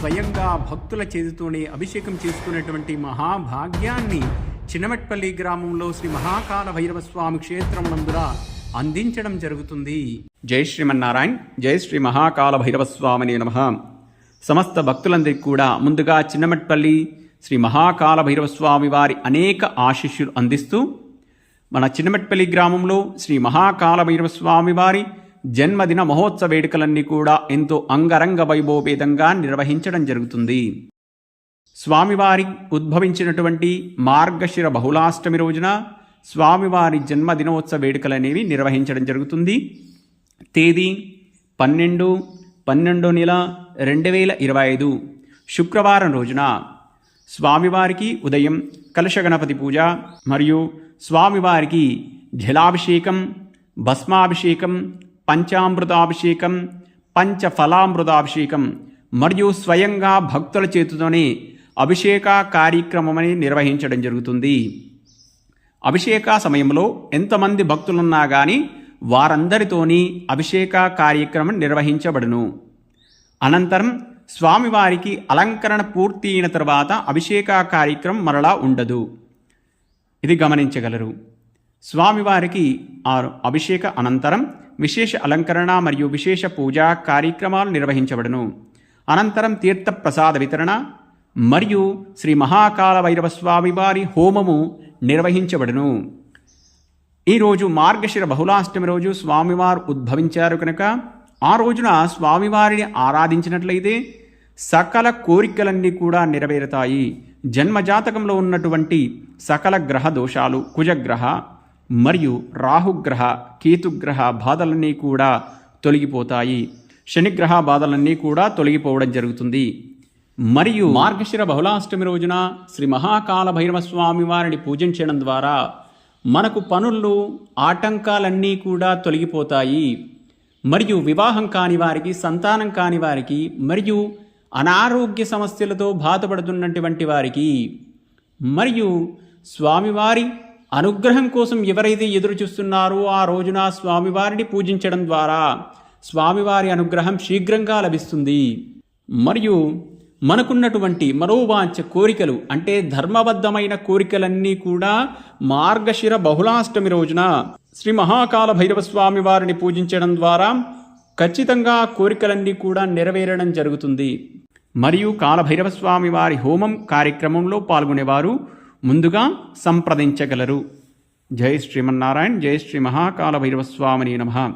స్వయంగా భక్తుల చేతితోనే అభిషేకం చేసుకునేటువంటి మహాభాగ్యాన్ని చిన్నమెట్పల్లి గ్రామంలో శ్రీ మహాకాల భైరవ స్వామి క్షేత్రం నందున అందించడం జరుగుతుంది. జై శ్రీమన్నారాయణ జై శ్రీ మహాకాల భైరవ స్వామిని నమ. సమస్త భక్తులందరికీ కూడా ముందుగా చిన్నమెట్పల్లి శ్రీ మహాకాల భైరవ స్వామి వారి అనేక ఆశీస్సులు అందిస్తూ మన చిన్నమెట్పల్లి గ్రామంలో శ్రీ మహాకాల భైరవ స్వామి వారి జన్మదిన మహోత్సవ వేడుకలన్నీ కూడా ఎంతో అంగరంగ వైభవపేతంగా నిర్వహించడం జరుగుతుంది. స్వామివారి ఉద్భవించినటువంటి మార్గశిర బహుళాష్టమి రోజున స్వామివారి జన్మదినోత్సవ వేడుకలు అనేవి నిర్వహించడం జరుగుతుంది. తేదీ పన్నెండు పన్నెండో నెల రెండు వేల ఇరవై ఐదు శుక్రవారం రోజున స్వామివారికి ఉదయం కలశ గణపతి పూజ మరియు స్వామివారికి జలాభిషేకం భస్మాభిషేకం పంచామృతాభిషేకం పంచఫలామృతాభిషేకం. మరియు స్వయంగా భక్తుల చేతితోనే అభిషేక కార్యక్రమమని నిర్వహించడం జరుగుతుంది. అభిషేక సమయంలో ఎంతమంది భక్తులున్నా కానీ వారందరితోని అభిషేక కార్యక్రమం నిర్వహించబడును. అనంతరం స్వామివారికి అలంకరణ పూర్తి అయిన తర్వాత అభిషేక కార్యక్రమం మరలా ఉండదు. ఇది గమనించగలరు. స్వామివారికి ఆ అభిషేక అనంతరం విశేష అలంకరణ మరియు విశేష పూజా కార్యక్రమాలు నిర్వహించబడును. అనంతరం తీర్థ ప్రసాద వితరణ మరియు శ్రీ మహాకాల భైరవ స్వామివారి హోమము నిర్వహించబడును. ఈరోజు మార్గశిర బహుళాష్టమి రోజు స్వామివారు ఉద్భవించారు కనుక ఆ రోజున స్వామివారిని ఆరాధించినట్లయితే సకల కోరికలన్నీ కూడా నెరవేరుతాయి. జన్మజాతకంలో ఉన్నటువంటి సకల గ్రహ దోషాలు కుజగ్రహ మరియు రాహుగ్రహ కేతుగ్రహ బాధలన్నీ కూడా తొలగిపోతాయి. శనిగ్రహ బాధలన్నీ కూడా తొలగిపోవడం జరుగుతుంది. మరియు మార్గశిర బహుళాష్టమి రోజున శ్రీ మహాకాల భైరవ స్వామి వారిని పూజించడం ద్వారా మనకు పనులు ఆటంకాలన్నీ కూడా తొలగిపోతాయి. మరియు వివాహం కాని వారికి సంతానం కాని వారికి మరియు అనారోగ్య సమస్యలతో బాధపడుతున్నటువంటి వారికి మరియు స్వామివారి అనుగ్రహం కోసం ఎవరైతే ఎదురు చూస్తున్నారో ఆ రోజున స్వామివారిని పూజించడం ద్వారా స్వామివారి అనుగ్రహం శీఘ్రంగా లభిస్తుంది. మరియు మనకున్నటువంటి మనోవాంఛ కోరికలు అంటే ధర్మబద్ధమైన కోరికలన్నీ కూడా మార్గశిర బహుళాష్టమి రోజున శ్రీ మహాకాల భైరవ స్వామి వారిని పూజించడం ద్వారా ఖచ్చితంగా కోరికలన్నీ కూడా నెరవేరడం జరుగుతుంది. మరియు కాలభైరవ స్వామి వారి హోమం కార్యక్రమంలో పాల్గొనేవారు ముందుగా సంప్రదించగలరు. జై శ్రీమన్నారాయణ జై శ్రీ మహాకాల భైరవస్వామిని నమ.